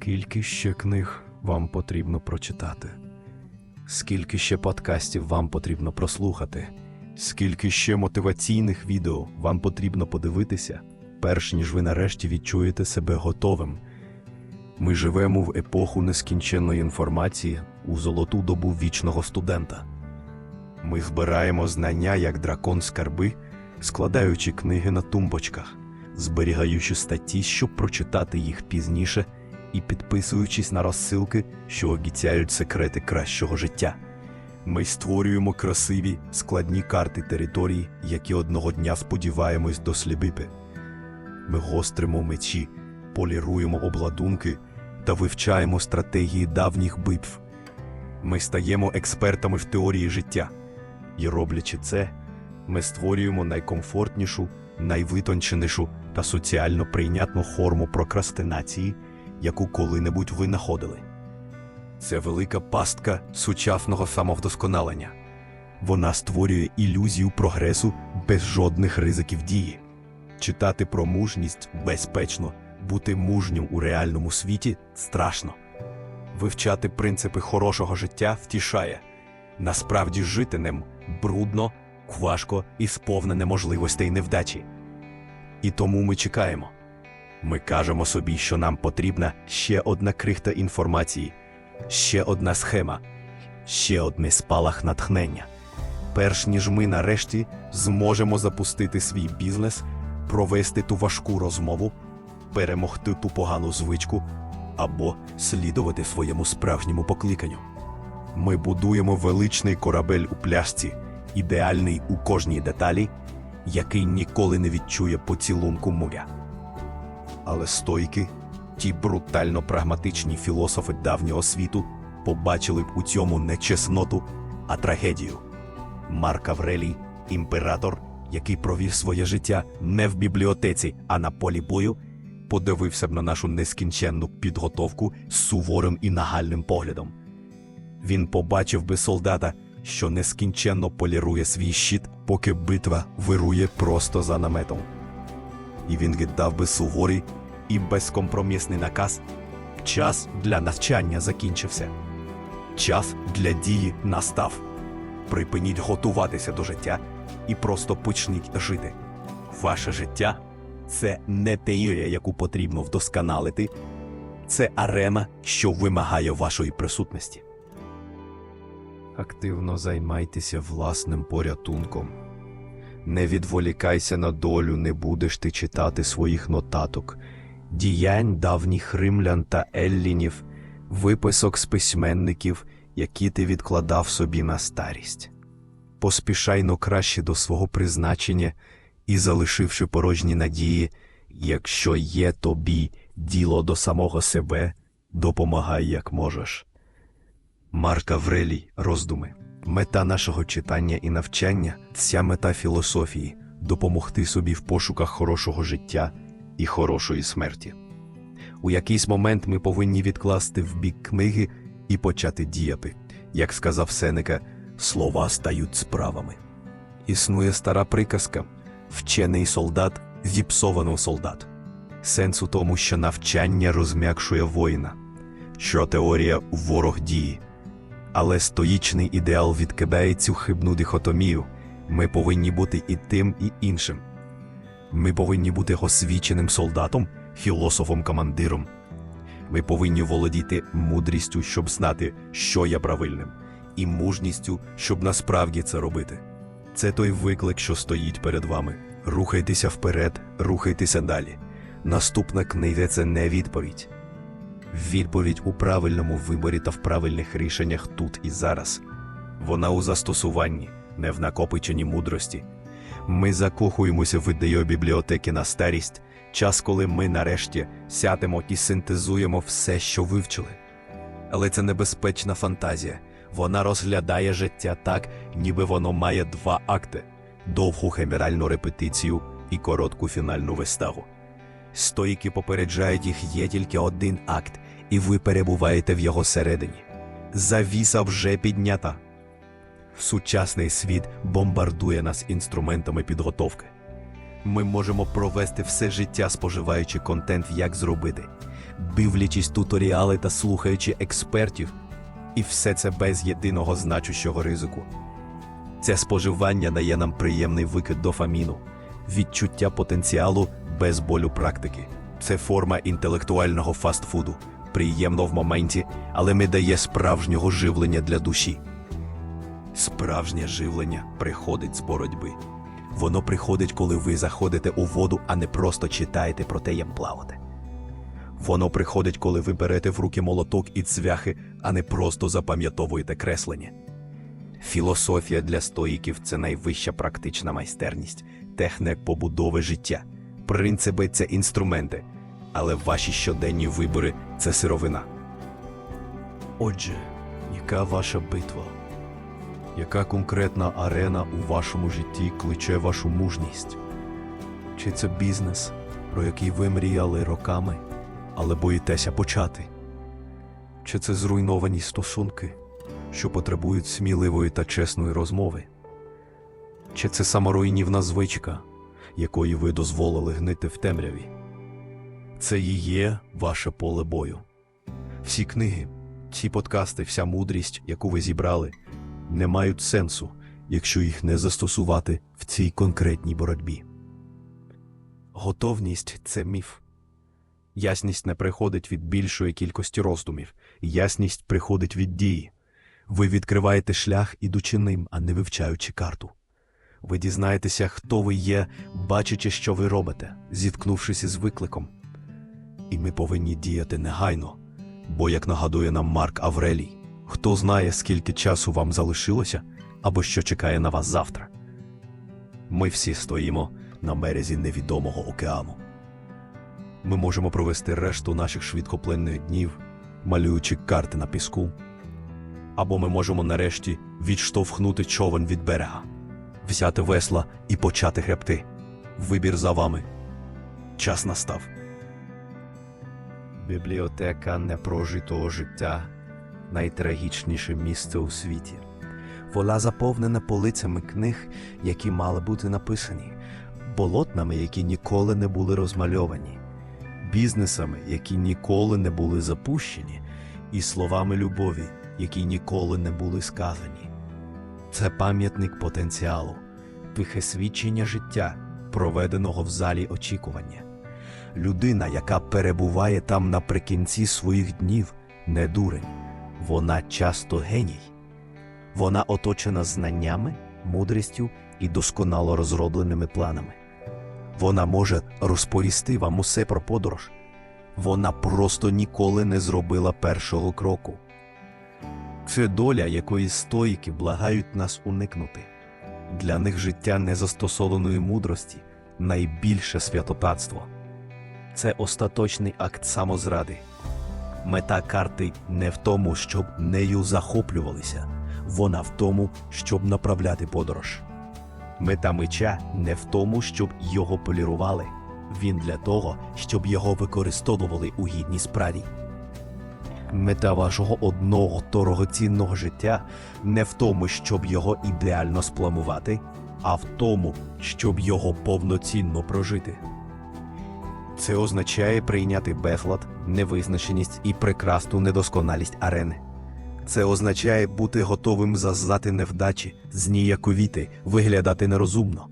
Скільки ще книг вам потрібно прочитати? Скільки ще подкастів вам потрібно прослухати? Скільки ще мотиваційних відео вам потрібно подивитися, перш ніж ви нарешті відчуєте себе готовим? Ми живемо в епоху нескінченної інформації у золоту добу вічного студента. Ми збираємо знання як дракон скарби, складаючи книги на тумбочках, зберігаючи статті, щоб прочитати їх пізніше, і підписуючись на розсилки, що обіцяють секрети кращого життя. Ми створюємо красиві, складні карти територій, які одного дня сподіваємось дослідити. Ми гостримо мечі, поліруємо обладунки та вивчаємо стратегії давніх битв. Ми стаємо експертами в теорії життя. І роблячи це, ми створюємо найкомфортнішу, найвитонченішу та соціально прийнятну форму прокрастинації, яку коли-небудь винаходили. Це велика пастка сучасного самовдосконалення. Вона створює ілюзію прогресу без жодних ризиків дії. Читати про мужність безпечно, бути мужнім у реальному світі страшно. Вивчати принципи хорошого життя втішає. Насправді жити ним брудно, важко і сповнене можливостей невдачі. І тому ми чекаємо. Ми кажемо собі, що нам потрібна ще одна крихта інформації, ще одна схема, ще одне спалах натхнення. Перш ніж ми нарешті зможемо запустити свій бізнес, провести ту важку розмову, перемогти ту погану звичку або слідувати своєму справжньому покликанню. Ми будуємо величний корабель у пляшці, ідеальний у кожній деталі, який ніколи не відчує поцілунку моря. Але стойки, ті брутально прагматичні філософи давнього світу, побачили б у цьому не чесноту, а трагедію. Марк Аврелій, імператор, який провів своє життя не в бібліотеці, а на полі бою, подивився б на нашу нескінченну підготовку з суворим і нагальним поглядом. Він побачив би солдата, що нескінченно полірує свій щит, поки битва вирує просто за наметом. І він віддав би суворий і безкомпромісний наказ час для навчання закінчився. Час для дії настав. Припиніть готуватися до життя і просто почніть жити. Ваше життя це не теорія, яку потрібно вдосконалити, це арена, що вимагає вашої присутності. Активно займайтеся власним порятунком. Не відволікайся на долю, не будеш ти читати своїх нотаток, діянь давніх римлян та еллінів, виписок з письменників, які ти відкладав собі на старість. Поспішай но краще до свого призначення і, залишивши порожні надії, якщо є тобі діло до самого себе, допомагай як можеш. Марк Аврелій, роздуми. Мета нашого читання і навчання ця мета філософії допомогти собі в пошуках хорошого життя і хорошої смерті. У якийсь момент ми повинні відкласти в бік книги і почати діяти. Як сказав Сенека, слова стають справами. Існує стара приказка вчений солдат зіпсований солдат. Сенс у тому, що навчання розм'якшує воїна, що теорія ворог дії. Але стоїчний ідеал відкидає цю хибну дихотомію. Ми повинні бути і тим, і іншим. Ми повинні бути освіченим солдатом, філософом-командиром. Ми повинні володіти мудрістю, щоб знати, що є правильним, і мужністю, щоб насправді це робити. Це той виклик, що стоїть перед вами. Рухайтеся вперед, рухайтеся далі. Наступна книга це не відповідь. Відповідь у правильному виборі та в правильних рішеннях тут і зараз. Вона у застосуванні, не в накопиченні мудрості. Ми закохуємося в ідею бібліотеки на старість, час, коли ми нарешті сядемо і синтезуємо все, що вивчили. Але це небезпечна фантазія. Вона розглядає життя так, ніби воно має два акти: довгу генеральну репетицію і коротку фінальну виставу. Стоїки попереджають їх є тільки один акт, і ви перебуваєте в його середині. Завіса вже піднята. Сучасний світ бомбардує нас інструментами підготовки. Ми можемо провести все життя, споживаючи контент, як зробити. дивлячись туторіали та слухаючи експертів, і все це без єдиного значущого ризику. Це споживання дає нам приємний викид дофаміну, відчуття потенціалу без болю практики. Це форма інтелектуального фастфуду, приємно в моменті, але не дає справжнього живлення для душі. Справжнє живлення приходить з боротьби. Воно приходить, коли ви заходите у воду, а не просто читаєте про те, як плавати. Воно приходить, коли ви берете в руки молоток і цвяхи, а не просто запам'ятовуєте креслення. Філософія для стоїків це найвища практична майстерність, технік побудови життя. Принципи це інструменти, але ваші щоденні вибори це сировина. Отже, яка ваша битва? Яка конкретна арена у вашому житті кличе вашу мужність? Чи це бізнес, про який ви мріяли роками, але боїтеся почати? Чи це зруйновані стосунки, що потребують сміливої та чесної розмови? Чи це саморуйнівна звичка, якої ви дозволили гнити в темряві? Це і є ваше поле бою. Всі книги, всі подкасти, вся мудрість, яку ви зібрали, не мають сенсу, якщо їх не застосувати в цій конкретній боротьбі. Готовність це міф. Ясність не приходить від більшої кількості роздумів, ясність приходить від дії. Ви відкриваєте шлях, ідучи ним, а не вивчаючи карту. Ви дізнаєтеся, хто ви є, бачачи, що ви робите, зіткнувшись із викликом. І ми повинні діяти негайно, бо, як нагадує нам Марк Аврелій, хто знає, скільки часу вам залишилося або що чекає на вас завтра. Ми всі стоїмо на березі невідомого океану. Ми можемо провести решту наших швидкоплинних днів, малюючи карти на піску. Або ми можемо нарешті відштовхнути човен від берега, взяти весла і почати гребти. Вибір за вами. Час настав. Бібліотека непрожитого життя найтрагічніше місце у світі. Вона заповнена полицями книг, які мали бути написані, полотнами, які ніколи не були розмальовані, бізнесами, які ніколи не були запущені, і словами любові, які ніколи не були сказані. Це пам'ятник потенціалу, тихе свідчення життя, проведеного в залі очікування. Людина, яка перебуває там наприкінці своїх днів, не дурень, вона часто геній. Вона оточена знаннями, мудрістю і досконало розробленими планами. Вона може розповісти вам усе про подорож. Вона просто ніколи не зробила першого кроку. Це доля, якої стоїки благають нас уникнути. Для них життя незастосованої мудрості найбільше святотатство. Це остаточний акт самозради. Мета карти не в тому, щоб нею захоплювалися, вона в тому, щоб направляти подорож. Мета меча не в тому, щоб його полірували, він для того, щоб його використовували у гідній справі. Мета вашого одного дорогоцінного життя не в тому, щоб його ідеально спланувати, а в тому, щоб його повноцінно прожити. Це означає прийняти безлад, невизначеність і прекрасну недосконалість арени. Це означає бути готовим зазнати невдачі, зніяковіти, виглядати нерозумно.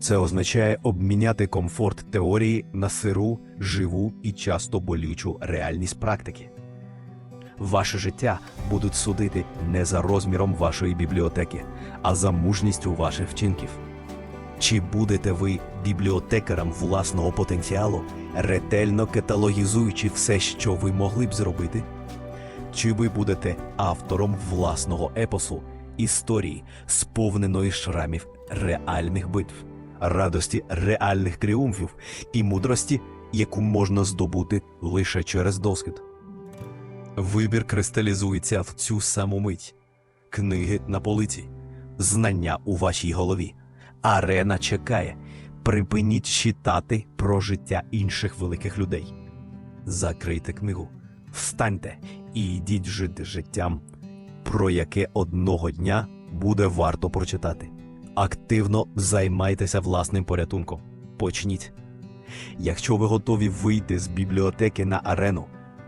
Це означає обміняти комфорт теорії на сиру, живу і часто болючу реальність практики. Ваше життя будуть судити не за розміром вашої бібліотеки, а за мужністю ваших вчинків. Чи будете ви бібліотекарем власного потенціалу, ретельно каталогізуючи все, що ви могли б зробити? Чи ви будете автором власного епосу, історії, сповненої шрамів реальних битв, радості реальних тріумфів і мудрості, яку можна здобути лише через досвід? Вибір кристалізується в цю саму мить. Книги на полиці, знання у вашій голові. Арена чекає. Припиніть читати про життя інших великих людей. Закрийте книгу, встаньте і йдіть жити життям, про яке одного дня буде варто прочитати. Активно займайтеся власним порятунком. Почніть. Якщо ви готові вийти з бібліотеки на арену,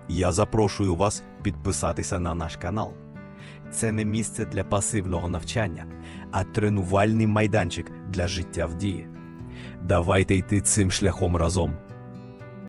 я запрошую вас підписатися на наш канал. Це не місце для пасивного навчання, а тренувальний майданчик для життя в дії. Давайте йти цим шляхом разом.